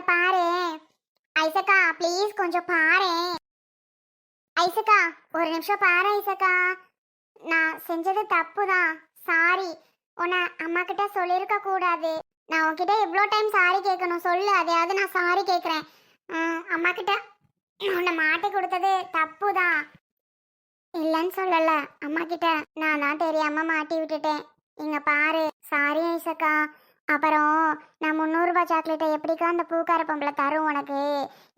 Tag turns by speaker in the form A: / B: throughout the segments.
A: கொஞ்சம் பாரு. ஐசக்கா ப்ளீஸ் கொஞ்சம் பாரு. ஐசக்கா ஒரு நிமிஷம் பாரு ஐசக்கா. நான் செஞ்சது தப்பு தான் சாரி உன்னை அம்மா கிட்ட சொல்லியிருக்க கூடாது. நான் உன்கிட்ட எவ்வளோ டைம் சாரி கேட்கணும் சொல்லு. அதையாவது நான் சாரி கேட்குறேன். அம்மா கிட்ட உன்னை மாட்டி கொடுத்தது தப்பு தான் இல்லைன்னு சொல்லலை. அம்மா கிட்ட நான் தான் தெரியாம மாட்டி விட்டுட்டேன். இங்கே பாரு. சாரி ஐசக்கா. அப்புறம் நான் முந்நூறுபா சாக்லேட்டை எப்படிக்கா அந்த பூக்கார பொம்பளை தரும் உனக்கு?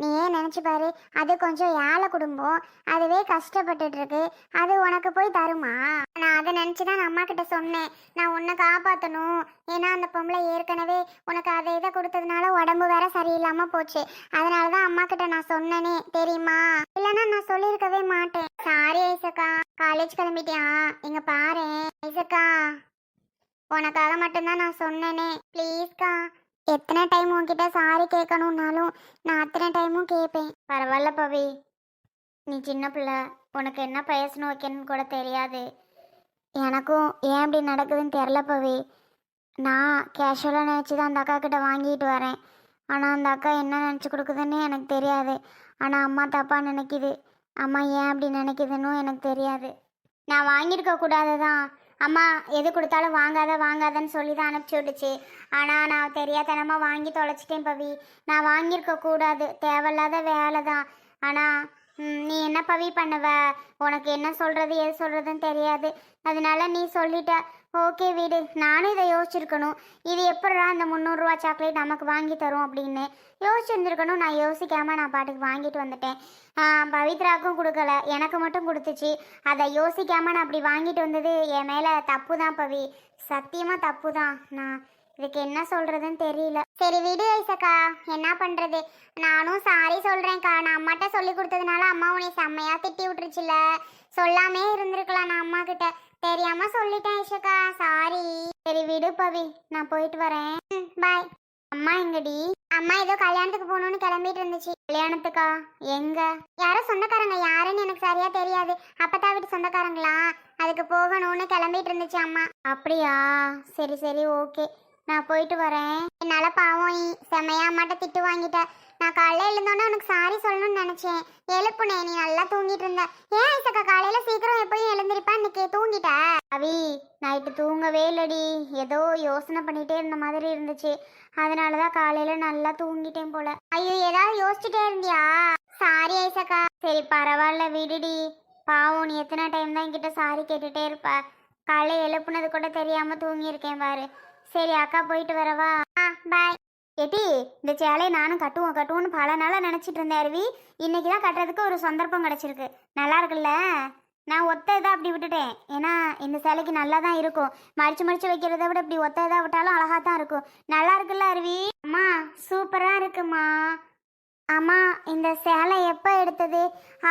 A: நீ ஏன் நினச்சி பாரு அது கொஞ்சம் ஏழை குடும்பம். அதுவே கஷ்டப்பட்டுட்டு இருக்கு அது உனக்கு போய் தருமா? நான் அதை நினச்சி தான் நான் அம்மா கிட்ட சொன்னேன். நான் உன்னை காப்பாற்றணும் ஏன்னா அந்த பொம்பளை ஏற்கனவே உனக்கு அதை இதை கொடுத்ததுனால உடம்பு வேற சரியில்லாமல் போச்சு. அதனால தான் அம்மா கிட்ட நான் சொன்னேனே தெரியுமா? இல்லைன்னா நான் சொல்லியிருக்கவே மாட்டேன். சாரி ஐசக்கா. காலேஜ் கிளம்பிட்டியா? இங்கே பாரு ஐசக்கா. உனக்காக மட்டும்தான் நான் சொன்னேனே. ப்ளீஸ்க்கா எத்தனை டைம் உன்கிட்ட சாரி கேட்கணும்னாலும் நான் அத்தனை டைமும் கேட்பேன். பரவாயில்ல பவி. நீ சின்ன பிள்ளை. உனக்கு என்ன பேசணும் வைக்கணும்னு கூட தெரியாது. எனக்கும் ஏன் இப்படி நடக்குதுன்னு தெரில பவி. நான் கேஷுவலாக நினச்சி தான் அந்த அக்கா கிட்ட வாங்கிட்டு வரேன். ஆனால் அந்த அக்கா என்ன நினச்சி கொடுக்குதுன்னு எனக்கு தெரியாது. ஆனால் அம்மா தப்பாக நினைக்குது. அம்மா ஏன் அப்படி நினைக்குதுன்னு எனக்கு தெரியாது. நான் வாங்கியிருக்க கூடாது தான் அம்மா எது கொடுத்தாலும் வாங்காத வாங்காதன்னு சொல்லி தான் அனுப்பிச்சி விட்டுச்சு. ஆனால் நான் தெரியாதனமாக வாங்கி தொலைச்சிட்டேன் பவி. நான் வாங்கியிருக்க கூடாது தேவையில்லாத வேலை தான் ஆனால் நீ என்ன பவி பண்ணுவ? உனக்கு என்ன சொல்கிறது எது சொல்கிறதுன்னு தெரியாது. அதனால நீ சொல்லிட்ட. ஓகே வீடு. நானும் இதை யோசிச்சிருக்கணும். இது எப்படிடா அந்த முந்நூறுரூவா சாக்லேட் நமக்கு வாங்கி தரும் அப்படின்னு யோசிச்சிருந்துருக்கணும். நான் யோசிக்காமல் நான் பாட்டுக்கு வாங்கிட்டு வந்துட்டேன். பவித்ராக்கும் கொடுக்கல. எனக்கு மட்டும் கொடுத்துச்சு. அதை யோசிக்காமல் நான் அப்படி வாங்கிட்டு வந்தது என் மேலே தப்பு தான் பவி. சத்தியமாக தப்பு தான் நான் இதுக்கு என்ன சொல்றதுன்னு தெரியல. சரி விடு ஐசக்கா என்ன பண்றது? நானும் சாரி சொல்றேன்க்கா. நான் அம்மாட்ட சொல்லி கொடுத்ததுனால அம்மா உன்னை செம்மையா திட்டி விட்டுருச்சுல. சொல்லாமே இருந்திருக்கலாம் நான் அம்மா கிட்ட தெரியாம சொல்லிட்டேன் ஐசக்கா. சாரி சரி விடு பவி நான் போயிட்டு வரேன். பாய் அம்மா எங்கடி? அம்மா ஏதோ கல்யாணத்துக்கு போகணும்னு கிளம்பிட்டு இருந்துச்சு. கல்யாணத்துக்கா? எங்க? யாரோ சொந்தக்காரங்க யாருன்னு எனக்கு சரியா தெரியாது. அப்பத்தா வீட்டு சொந்தக்காரங்களா? அதுக்கு போகணும்னு கிளம்பிட்டு இருந்துச்சு அம்மா. அப்படியா? சரி சரி ஓகே நான் போயிட்டு வரேன். என்னால பாவம் செமையா செம்மையா அம்மாட்ட திட்டு வாங்கிட்ட. நான் காலையில எழுந்தோன்னே உனக்கு சாரி சொல்லணும்னு நினைச்சேன். எழுப்புனே நீ நல்லா தூங்கிட்டு இருந்த. ஏன் ஐசக்கா காலையில சீக்கிரம் எப்பயும் எழுந்திருப்பா இன்னைக்கு தூங்கிட்ட? அவி நைட்டு தூங்கவே இல்லடி. ஏதோ யோசனை பண்ணிட்டே இருந்த மாதிரி இருந்துச்சு. அதனால தான் காலையில நல்லா தூங்கிட்டேன் போல. ஐயோ ஏதாவது யோசிச்சுட்டே இருந்தியா? சாரி ஐசக்கா. சரி பரவாயில்ல விடுடி. பாவம் நீ எத்தனை டைம் தான் என்கிட்ட சாரி கேட்டுட்டே இருப்ப. காலை எழுப்புனது கூட தெரியாம தூங்கியிருக்கேன் பாரு. சரி அக்கா போயிட்டு வரவா? ஆ பாய் எட்டி இந்த சேலையை நானும் கட்டுவோம் கட்டுவோம்னு பல நாளாக நினச்சிட்டு இருந்தேன் அருவி. இன்னைக்கு தான் கட்டுறதுக்கு ஒரு சந்தர்ப்பம் கிடச்சிருக்கு. நல்லா இருக்குல்ல? நான் ஒத்த இதாக அப்படி விட்டுட்டேன். ஏன்னா இந்த சேலைக்கு நல்லா தான் இருக்கும். மடிச்சு மடிச்சு வைக்கிறத விட இப்படி ஒத்த இதாக விட்டாலும் அழகாக தான் இருக்கும். நல்லா இருக்குல்ல அருவி? அம்மா சூப்பராக இருக்குமா? அம்மா இந்த சேலை எப்போ எடுத்தது?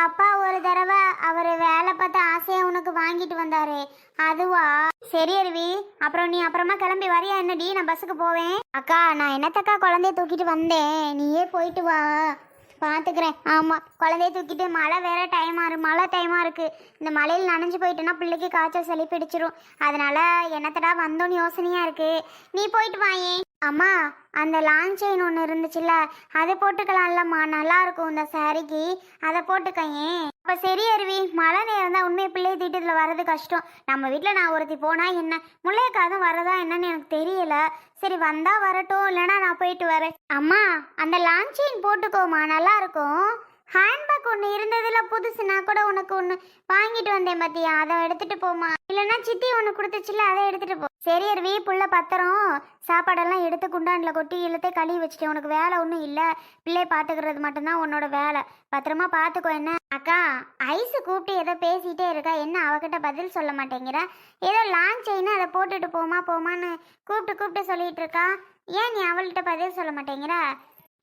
A: அப்பா ஒரு தடவை அவர் வேலை பார்த்து ஆசையாக உனக்கு வாங்கிட்டு வந்தாரு. அதுவா? சரி அருவி. அப்புறம் நீ அப்புறமா கிளம்பி வரியா? என்னடி நான் பஸ்ஸுக்கு போவேன்? அக்கா நான் என்னத்தக்கா குழந்தைய தூக்கிட்டு வந்தேன்? நீயே போயிட்டு வா. பார்த்துக்கிறேன் ஆமாம் குழந்தைய தூக்கிட்டு மழை வேற டைமாக இருக்கு மழை டைமாக இருக்குது இந்த மழையில் நனைஞ்சு போயிட்டேன்னா பிள்ளைக்கு காய்ச்சல் சளி பிடிச்சிரும். அதனால என்னத்தடா வந்தோன்னு யோசனையாக இருக்குது நீ போயிட்டு வாயே அம்மா அந்த லாங் செயின் ஒன்று இருந்துச்சுல்ல அதை போட்டுக்கலாம்லம்மா. நல்லா இருக்கும் இந்த சாரிக்கு அதை போட்டுக்கையே அப்போ சரி அருவி. மழை நேரம் தான். உண்மையை பிள்ளை தீட்டத்தில் வர்றது கஷ்டம். நம்ம வீட்டில் நான் ஒருத்தி போனால் என்ன? முள்ளையக்காதும் வரதா என்னன்னு எனக்கு தெரியல. சரி வந்தால் வரட்டும். இல்லைன்னா நான் போயிட்டு வரேன். அம்மா அந்த லாங் செயின் போட்டுக்கோமா நல்லா இருக்கும். ஹேண்ட்பேக் ஒன்று இருந்ததுல புதுசுனா கூட உனக்கு ஒன்று வாங்கிட்டு வந்தேன் பாத்தியா? அதை எடுத்துட்டு போமா இல்லைன்னா சித்தி ஒன்று கொடுத்துச்சுல அதை எடுத்துட்டு போ. சரி அருவி புள்ள பத்திரம் சாப்பாடெல்லாம் எடுத்து குண்டானில் கொட்டி இழுத்தே கழுவி வச்சுட்டேன். உனக்கு வேலை ஒன்றும் இல்லை. பிள்ளைய பார்த்துக்கிறது மட்டும்தான் உன்னோட வேலை. பத்திரமா பார்த்துக்கோ என்ன? அக்கா ஐஸு கூப்பிட்டு ஏதோ பேசிகிட்டே இருக்கா. என்ன அவகிட்ட பதில் சொல்ல மாட்டேங்கிற? ஏதோ லாங் செயின்னு அதை போட்டுட்டு போமா போமான்னு கூப்பிட்டு கூப்பிட்டு சொல்லிட்டு இருக்கா. ஏன் நீ அவள்கிட்ட பதில் சொல்ல மாட்டேங்கிற?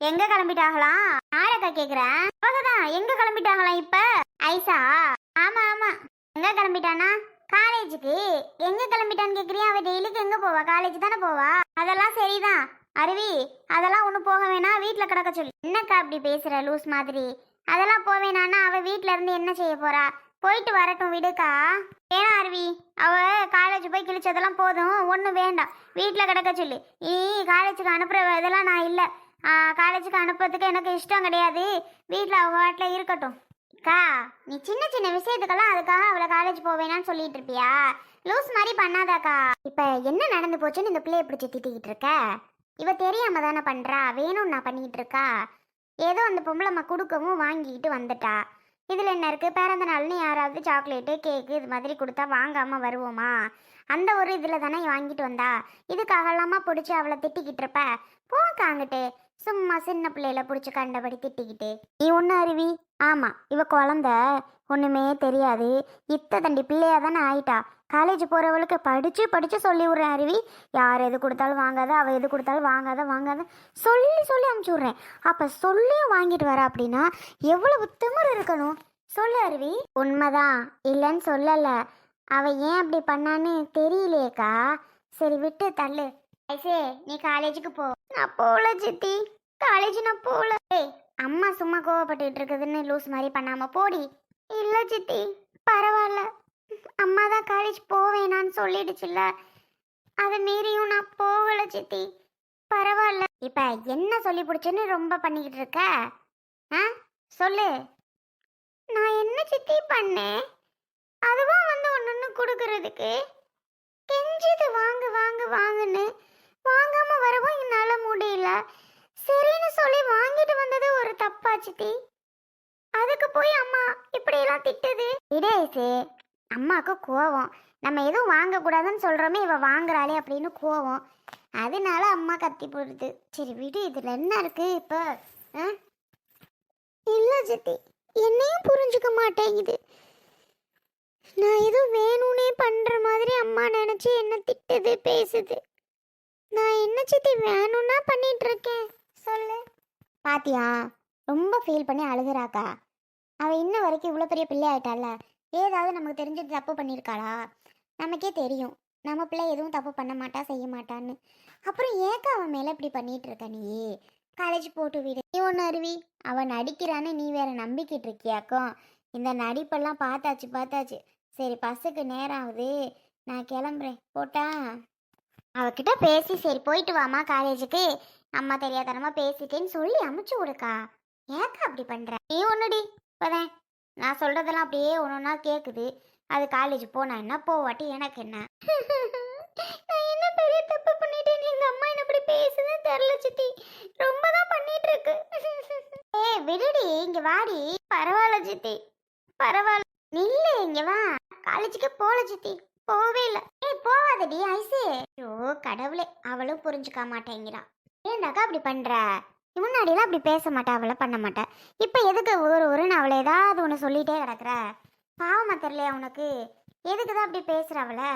A: எங்க கிளம்பிட்டாங்களா? யாரக்கா கேக்குறேன். அவங்கதான் எங்க கிளம்பிட்டாங்களாம் இப்ப? ஐசா ஆமா ஆமா. எங்க கிளம்பிட்டானா? காலேஜுக்கு. எங்க கிளம்பிட்டான்னு கேக்குறியா? அவ டெய்லிக்கு எங்க போவா? காலேஜ் தானே போவா? அதெல்லாம் சரிதான். அருவி அதெல்லாம் ஒண்ணு போக வேணாம். வீட்டில் கிடக்க சொல்லி. என்னக்கா அப்படி பேசுற? லூஸ் மாதிரி. அதெல்லாம் போவேனான்னா அவ வீட்டில் இருந்து என்ன செய்ய போறா? போயிட்டு வரட்டும் விடுக்கா. ஏன்னா அருவி? அவ காலேஜ் போய் கிழிச்சதெல்லாம் போதும். ஒன்றும் வேண்டாம். வீட்டில் கிடக்க சொல்லு. நீ காலேஜுக்கு அனுப்புற இதெல்லாம் நான் இல்லை. காலேஜுக்கு அனுப்புறதுக்கு எனக்கு இஷ்டம் கிடையாது. வீட்டில் அவங்க வாட்டில் இருக்கட்டும். அக்கா நீ சின்ன சின்ன விஷயத்துக்கெல்லாம் அதுக்காக அவளை காலேஜ் போவேனான்னு சொல்லிட்டு இருப்பியா? லூஸ் மாதிரி பண்ணாதாக்கா இப்போ என்ன நடந்து போச்சுன்னு இந்த பிள்ளைய பிடிச்சி திட்டிக்கிட்டு இருக்க? இவ தெரியாம தானே பண்ணுறா வேணும்னு நான் பண்ணிக்கிட்டு இருக்கா? ஏதோ அந்த பொம்பளை கொடுக்கவும் வாங்கிக்கிட்டு வந்துட்டா. இதில் என்ன இருக்குது பிறந்த நாள்னு யாராவது சாக்லேட்டு கேக்கு இது மாதிரி கொடுத்தா வாங்காமல் வருவோமா? அந்த ஒரு இதில் தானே வாங்கிட்டு வந்தா. இதுக்காகலாமா பிடிச்சி அவளை திட்டிக்கிட்டு இருப்ப. போக்காங்கிட்டு சும்மா சின்ன பிள்ளையில பிடிச்சி கண்டபடி திட்டிக்கிட்டு நீ ஒன்று அருவி? ஆமாம் இவ குழந்த. ஒன்றுமே தெரியாது. இத்த தண்டி பிள்ளையா தானே ஆயிட்டா. காலேஜ் போகிறவளுக்கு படித்து படித்து சொல்லி விட்றேன் அருவி. யார் எது கொடுத்தாலும் வாங்காத அவள் எது கொடுத்தாலும் வாங்காத வாங்காத. சொல்லி சொல்லி அமுச்சு விட்றேன். அப்போ சொல்லியும் வாங்கிட்டு வர அப்படின்னா எவ்வளவு திமிரு இருக்கணும்? சொல்லு அருவி. உண்மைதான். இல்லைன்னு சொல்லலை. அவள் ஏன் அப்படி பண்ணான்னு தெரியலையேக்கா. சரி விட்டு தள்ளு. ஐசே நீ காலேஜுக்கு போ. நான் போகல சித்தி. காலேஜ் நான் போகல. ஏய் அம்மா சும்மா கோவப்பட்டுட்டு இருக்குதுன்னு லூஸ் மாதிரி பண்ணாம போடி. இல்ல சித்தி பரவாயில்ல. அம்மா தான் காலேஜ் போவேனான்னு சொல்லிடுச்சுல்ல. அதை மீறியும் நான் போகல சித்தி. பரவாயில்ல. இப்ப என்ன சொல்லி பிடிச்சுன்னு ரொம்ப பண்ணிக்கிட்டு இருக்க? ஆ சொல்லு. நான் என்ன சித்தி பண்ணேன்? அதுவா வந்து ஒன்று ஒன்று கொடுக்கறதுக்கு. கெஞ்சது வாங்கு வாங்கு வாங்குன்னு வாங்காம வரவும் என்னால முடியல. சரின்னு சொல்லி வாங்கிட்டு வந்தது ஒரு தப்பா சித்தி. அதுக்கு போய் அம்மா இப்படி எல்லாம் திட்டுது இடேசு அம்மாவுக்கு கோவம். நம்ம எதுவும் வாங்கக்கூடாதுன்னு சொல்கிறோமே இவ வாங்குறாளே அப்படின்னு கோவம். அதனால அம்மா கத்தி போடுது. சரி விடு இதில் என்ன இருக்கு இப்போ? ஆ? இல்லை சித்தி என்னையும் புரிஞ்சுக்க மாட்டேங்குது. நான் எதுவும் வேணும்னே பண்ற மாதிரி அம்மா நினைச்சு என்ன திட்டுது பேசுது. நான் என்ன சித்தி வேணும்னா பண்ணிட்டு இருக்கேன் சொல்லு. பாத்தியா? ரொம்ப ஃபீல் பண்ணி அழுகிறாக்கா. அவ இன்ன வரைக்கும் இவ்வளோ பெரிய பிள்ளை ஆயிட்டால ஏதாவது நமக்கு தெரிஞ்சு தப்பு பண்ணியிருக்காளா நமக்கே தெரியும். நம்ம பிள்ளை எதுவும் தப்பு பண்ண மாட்டா செய்ய மாட்டான்னு. அப்புறம் ஏக்கா அவன் மேலே இப்படி பண்ணிட்டு இருக்க நீ? காலேஜ் போட்டு விடு. நீ ஒன்று அருவி அவன் நடிக்கிறான்னு நீ வேற நம்பிக்கிட்டு இருக்கியாக்கும் இந்த நடிப்பெல்லாம் பார்த்தாச்சு பார்த்தாச்சு. சரி பஸ்ஸுக்கு நேரம் ஆகுது. நான் கிளம்புறேன். போட்டா? அவகிட்ட பேசி சரி போயிட்டு வாமா காலேஜுக்கு. அம்மா தெரியாதனமா பேசிட்டேன்னு சொல்லி அமுச்சு விடுக்கா. ஏக்கா அப்படி பண்ற? நீ ஒன்றுடி இப்போதான். நான் சொல்றதெல்லாம் அப்படியே ஒன்றா கேட்குது அது காலேஜ் போனா என்ன போவாட்டி எனக்கு என்ன? நான் என்ன பெரிய தப்பு பண்ணிட்டேன் எங்க அம்மா என்ன இப்படி பேசுதுன்னு தெரியல சித்தி. ரொம்ப தான் பண்ணிட்டு இருக்கு ஏய் விடுடி இங்க வாடி. பரவாயில்ல சித்தி. பரவாயில்ல. நில்லு இங்க வா. காலேஜுக்கு போல சித்தி. போவே இல்ல. ஏய் போவாதடி ஐசு. ஐயோ கடவுளே அவளும் புரிஞ்சுக்க மாட்டேங்கிறா. ஏண்டாக்கா அப்படி பண்ற? முன்னாடிலாம் அப்படி பேச மாட்டா அவளை பண்ண மாட்டேன் இப்போ எதுக்கு ஒரு ஒருன்னு அவளை ஏதாவது ஒன்று சொல்லிட்டே கிடக்குற? பாவமா தெரியலையா உனக்கு? எதுக்கு தான் அப்படி பேசுற அவளை?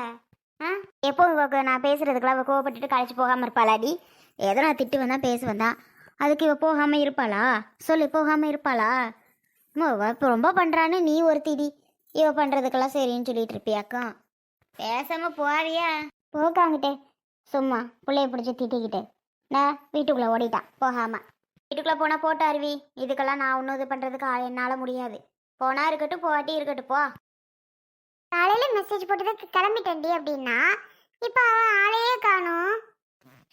A: ஆ? எப்போ இவக்கு நான் பேசுறதுக்குலாம் அவள் கோவப்பட்டுட்டு கழிச்சு போகாமல் இருப்பாளாடி? ஏதோ நான் திட்டு வந்தா பேசுவேன் தான் அதுக்கு இவ போகாமல் இருப்பாளா? சொல்லு போகாமல் இருப்பாளா? அம்மா, இப்போ ரொம்ப பண்ணுறான்னு நீ ஒரு திடி இவ பண்ணுறதுக்கெல்லாம் சரின்னு சொல்லிட்டு இருப்பியாக்கும் பேசாம போறியா? போக்காங்கிட்டே. சும்மா பிள்ளைய பிடிச்சி திட்டிக்கிட்டு. நான் வீட்டுக்குள்ளே ஓடிட்டான் போகாம. வீட்டுக்குள்ளே போனால் போட்டு அருவி. இதுக்கெல்லாம் நான் ஒன்றும் இது பண்ணுறதுக்கு என்னால் முடியாது. போனா இருக்கட்டும் போட்டி இருக்கட்டும் போ. காலையில் மெசேஜ் போட்டதுக்கு கிளம்பிட்டேன்டி அப்படின்னா இப்போ அவன் ஆளையே காணும்.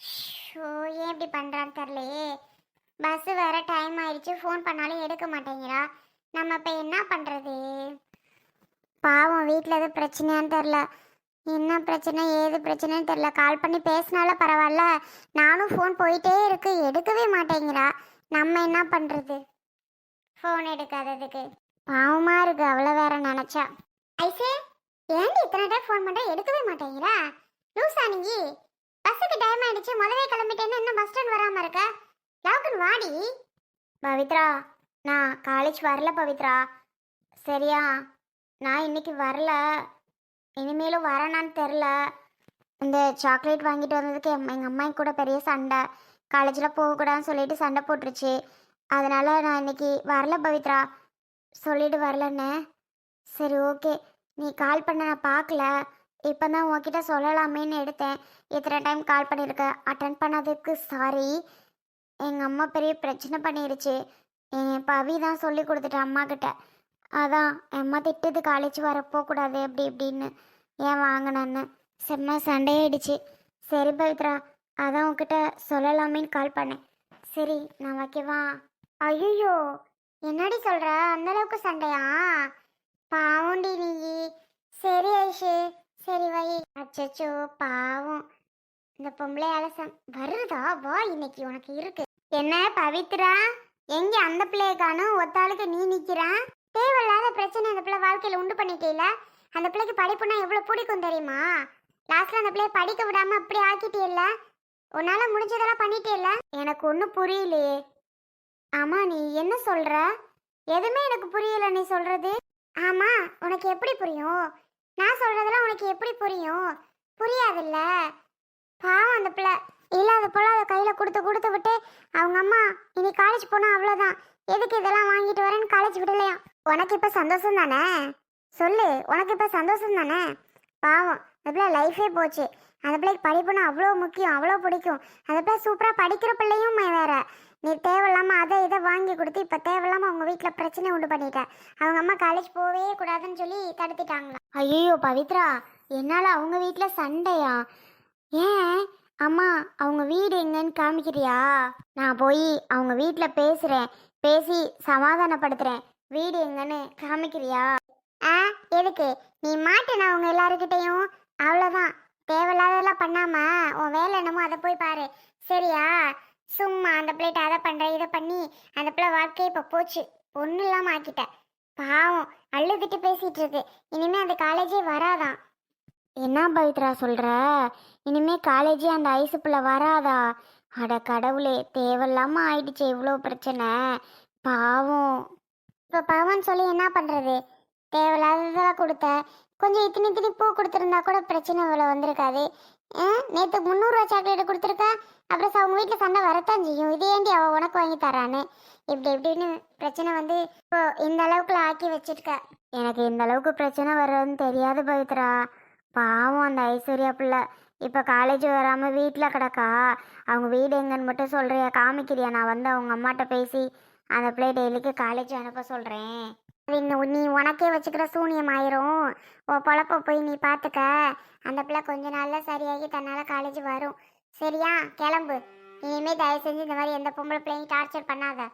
A: ஷோ ஏன் இப்படி பண்ணுறான்னு தெரிலையே பஸ்ஸு வேற டைம் ஆயிடுச்சு. ஃபோன் பண்ணாலும் எடுக்க மாட்டேங்கிறா. நம்ம இப்போ என்ன பண்ணுறது பாவம் வீட்டில் எதுவும் பிரச்சனையான்னு தெரில என்ன பிரச்சனை ஏது பிரச்சனைன்னு தெரில கால் பண்ணி பேசினாலும் பரவாயில்ல. நானும் ஃபோன் போயிட்டே இருக்கு. எடுக்கவே மாட்டேங்கிறா. நம்ம என்ன பண்ணுறது ஃபோன் எடுக்காததுக்கு. பாவமாக இருக்கு. அவ்வளோ வேற நினச்சா. ஐசே ஏன்டி இத்தனை டைம் ஃபோன் பண்ணுற எடுக்கவே மாட்டேங்கிறா. லூசா நீ? பஸ்ஸுக்கு டைம் ஆயிடுச்சு. முதவே கிளம்பிட்டேன்னு இன்னும் பஸ் ஸ்டாண்ட் வராமல் இருக்க. லாக்குன்னு வாடி. பவித்ரா நான் காலேஜ் வரல பவித்ரா. சரியா? நான் இன்னைக்கு வரல. இனிமேலும் வரேனான்னு தெரில இந்த சாக்லேட் வாங்கிட்டு வந்ததுக்கு எங்கள் அம்மா கூட பெரிய சண்டை. காலேஜில் போகக்கூடாதுன்னு சொல்லிட்டு சண்டை போட்டுருச்சு. அதனால் நான் இன்னைக்கு வரல பவித்ரா. சொல்லிட்டு வரலன்னு. சரி ஓகே நீ கால் பண்ண நான் பார்க்கல. இப்போ தான் உன்கிட்ட சொல்லலாமேன்னு எடுத்தேன். இத்தனை டைம் கால் பண்ணியிருக்க அட்டன் பண்ணதுக்கு சாரி எங்கள் அம்மா பெரிய பிரச்சனை பண்ணிருச்சு. என் பவி தான் சொல்லி கொடுத்துட்டேன் அம்மா கிட்ட அதான் அம்மா திட்டுது காலேஜ் வர போகக்கூடாது அப்படி இப்படின்னு. ஏன் வாங்கினேன்னு? செம்ம சண்டையாயிடுச்சு. சரி பவித்ரா அதான் உன்கிட்ட சொல்லலாமேன்னு கால் பண்ணேன். சரி நான் வைக்கவா? ஐயோ என்னடி சொல்கிற அந்த அளவுக்கு சண்டையா? பாவம்டி நீ. சரி ஐஷு சரி வை. அச்சோ பாவம். இந்த பொம்பளை அலசம் வருதா? வா இன்னைக்கு உனக்கு இருக்கு. என்ன பவித்ரா? எங்க அந்த பிள்ளைய காணும்? ஒத்தாளுக்கு நீ நிக்கிறா? தேவையில்லாத பிரச்சனை அந்த பிள்ளை வாழ்க்கையில் உண்டு பண்ணிட்டேல? அந்த பிள்ளைக்கு படிப்புனா எவ்வளோ பிடிக்கும் தெரியுமா? லாஸ்ட்ல அந்த பிள்ளைய படிக்க விடாம அப்படி ஆக்கிட்டே இல்ல உன்னால முடிஞ்சதெல்லாம் பண்ணிட்டேல்ல எனக்கு ஒன்றும் புரியலையே. ஆமா நீ என்ன சொல்ற? எதுவுமே எனக்கு புரியல நீ சொல்றது. ஆமா உனக்கு எப்படி புரியும்? நான் சொல்றதெல்லாம் உனக்கு எப்படி புரியும்? புரியாதுல்ல. பாவம் அந்த பிள்ளை. இல்லாத போல அதை கையில கொடுத்து கொடுத்து விட்டு அவங்க அம்மா இனி காலேஜ் போனா அவ்வளோதான் எதுக்கு இதெல்லாம் வாங்கிட்டு வரேன்னு காலேஜ் விடலையா உனக்கு இப்போ சந்தோஷம் தானே? சொல்லு உனக்கு இப்போ சந்தோஷம் தானே? பாவம் அந்த பிள்ளை லைஃபே போச்சு. அந்த பிள்ளைக்கு படிப்புனா அவ்வளோ முக்கியம் அவ்வளோ பிடிக்கும். அந்த பிள்ளை சூப்பராக படிக்கிற பிள்ளையும் வேற. நீ தேவையில்லாமல் அதை இதை வாங்கி கொடுத்து இப்போ தேவையில்லாமல் அவங்க வீட்டில் பிரச்சனை உண்டு பண்ணிட்டேன் அவங்க அம்மா காலேஜ் போவே கூடாதுன்னு சொல்லி தடுத்துட்டாங்களா? ஐயோ பவித்ரா என்னால் அவங்க வீட்டில் சண்டையா? ஏன்? அம்மா அவங்க வீடு எங்கன்னு காமிக்கிறியா? நான் போய் அவங்க வீட்டில் பேசுகிறேன் பேசி சமாதானப்படுத்துகிறேன் வீடு எங்கன்னு காமிக்கிறியா? ஆ எதுக்கு? நீ மாட்டேனா அவங்க எல்லாருக்கிட்டையும் அவ்வளோதான் தேவையில்லாததெல்லாம் பண்ணாம உன் வேலை என்னமோ அதை போய் பாரு. சரியா? சும்மா அந்த பிள்ளைகிட்ட அதை பண்ணுற இதை பண்ணி அந்த பிள்ளை வாழ்க்கையை இப்போ போச்சு. ஒன்றும் இல்லாமல் ஆக்கிட்டேன் பாவம் அழுதுட்டு பேசிகிட்டு இருக்கு. இனிமேல் அந்த காலேஜே வராதான் என்ன பவித்ரா சொல்ற? இனிமே காலேஜே அந்த ஐசு பிள்ளை வராதா? அட கடவுளே தேவையில்லாமல் ஆயிடுச்சு இவ்வளோ பிரச்சனை. பாவம். இப்போ பகவான் சொல்லி என்ன பண்ணுறது தேவையில்லாததெல்லாம் கொடுத்த கொஞ்சம் இத்தனை இத்தனை பூ கொடுத்துருந்தா கூட பிரச்சனை இவ்வளோ வந்திருக்காது. நேற்று முந்நூறுரூவா சாக்லேட் கொடுத்துருக்கா அப்புறம் அவங்க வீட்டில் சண்டை வரத்தான் செய்யும். இது ஏண்டி அவள் உனக்கு வாங்கி தரான்னு இப்படி இப்படின்னு பிரச்சனை வந்து இப்போ இந்த அளவுக்குல ஆக்கி வச்சிருக்க. எனக்கு இந்த அளவுக்கு பிரச்சனை வர்றதுன்னு தெரியாது பவித்ரா. பாவம் அந்த ஐஸ்வர்யா பிள்ளை. இப்போ காலேஜ் வராமல் வீட்டில் கிடக்கா. அவங்க வீடு எங்கன்னு மட்டும் சொல்கிறியா காமிக்கிறியா? நான் வந்து அவங்க அம்மாட்ட பேசி அந்த பிள்ளை டெய்லிக்கு காலேஜ் அனுப்ப சொல்கிறேன் இன்னும் நீ உனக்கே வச்சுக்கிற சூனியம் ஆயிரும். ஓ பொழப்ப போய் நீ பார்த்துக்க அந்த பிள்ளை கொஞ்ச நாள்ல சரியாகி தன்னால காலேஜ் வரும். சரியா? கிளம்பு. இனிமே தயவு செஞ்சு இந்த மாதிரி எந்த பொம்பளை பிள்ளையும் டார்ச்சர் பண்ணாத.